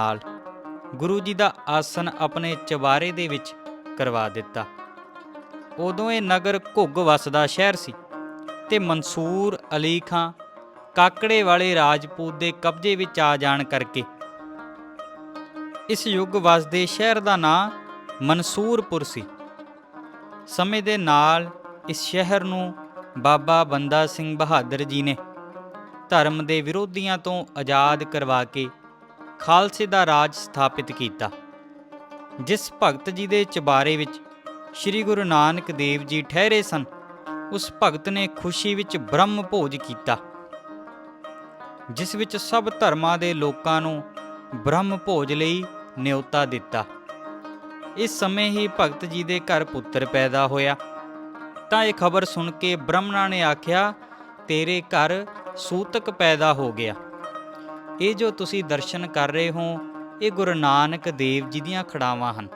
ਨਾਲ ਗੁਰੂ ਜੀ ਦਾ ਆਸਨ ਆਪਣੇ ਚਵਾਰੇ ਦੇ ਵਿੱਚ ਕਰਵਾ ਦਿੱਤਾ। ਉਦੋਂ ਇਹ ਨਗਰ ਘੁੱਗ ਵਸਦਾ ਸ਼ਹਿਰ ਸੀ ਤੇ ਮਨਸੂਰ ਅਲੀ ਖਾਂ ਕਾਕੜੇ ਵਾਲੇ ਰਾਜਪੂਤ ਦੇ ਕਬਜ਼ੇ ਵਿੱਚ ਆ ਜਾਣ ਕਰਕੇ ਇਸ ਯੁੱਗ ਵਸਦੇ ਸ਼ਹਿਰ ਦਾ ਨਾਂ ਮਨਸੂਰਪੁਰ ਸੀ। ਸਮੇਂ ਦੇ ਨਾਲ ਇਸ ਸ਼ਹਿਰ ਨੂੰ ਬਾਬਾ ਬੰਦਾ ਸਿੰਘ ਬਹਾਦਰ ਜੀ ਨੇ ਧਰਮ ਦੇ ਵਿਰੋਧੀਆਂ ਤੋਂ ਆਜ਼ਾਦ ਕਰਵਾ ਕੇ ਖਾਲਸੇ ਦਾ ਰਾਜ ਸਥਾਪਿਤ ਕੀਤਾ, ਜਿਸ ਭਗਤ ਜੀ ਦੇ ਚਬਾਰੇ ਵਿੱਚ ਸ੍ਰੀ ਗੁਰੂ ਨਾਨਕ ਦੇਵ ਜੀ ਠਹਿਰੇ ਸਨ, ਉਸ ਭਗਤ ਨੇ ਖੁਸ਼ੀ ਵਿੱਚ ਬ੍ਰਹਮ ਭੋਜ ਕੀਤਾ, ਜਿਸ ਵਿੱਚ ਸਭ ਧਰਮਾਂ ਦੇ ਲੋਕਾਂ ਨੂੰ ਬ੍ਰਹਮ ਭੋਜ ਲਈ ਨਿਉਤਾ ਦਿੱਤਾ। ਇਸ ਸਮੇਂ ਹੀ ਭਗਤ ਜੀ ਦੇ ਘਰ ਪੁੱਤਰ ਪੈਦਾ ਹੋਇਆ। ਤਾਂ ਇਹ ਖਬਰ ਸੁਣ ਕੇ ਬ੍ਰਹਮਣਾ ਨੇ ਆਖਿਆ, ਤੇਰੇ ਘਰ ਸੂਤਕ ਪੈਦਾ ਹੋ ਗਿਆ। ਇਹ ਜੋ ਤੁਸੀਂ ਦਰਸ਼ਨ ਕਰ ਰਹੇ ਹੋ, ਇਹ ਗੁਰੂ ਨਾਨਕ ਦੇਵ ਜੀ ਦੀਆਂ ਖੜਾਵਾਂ ਹਨ।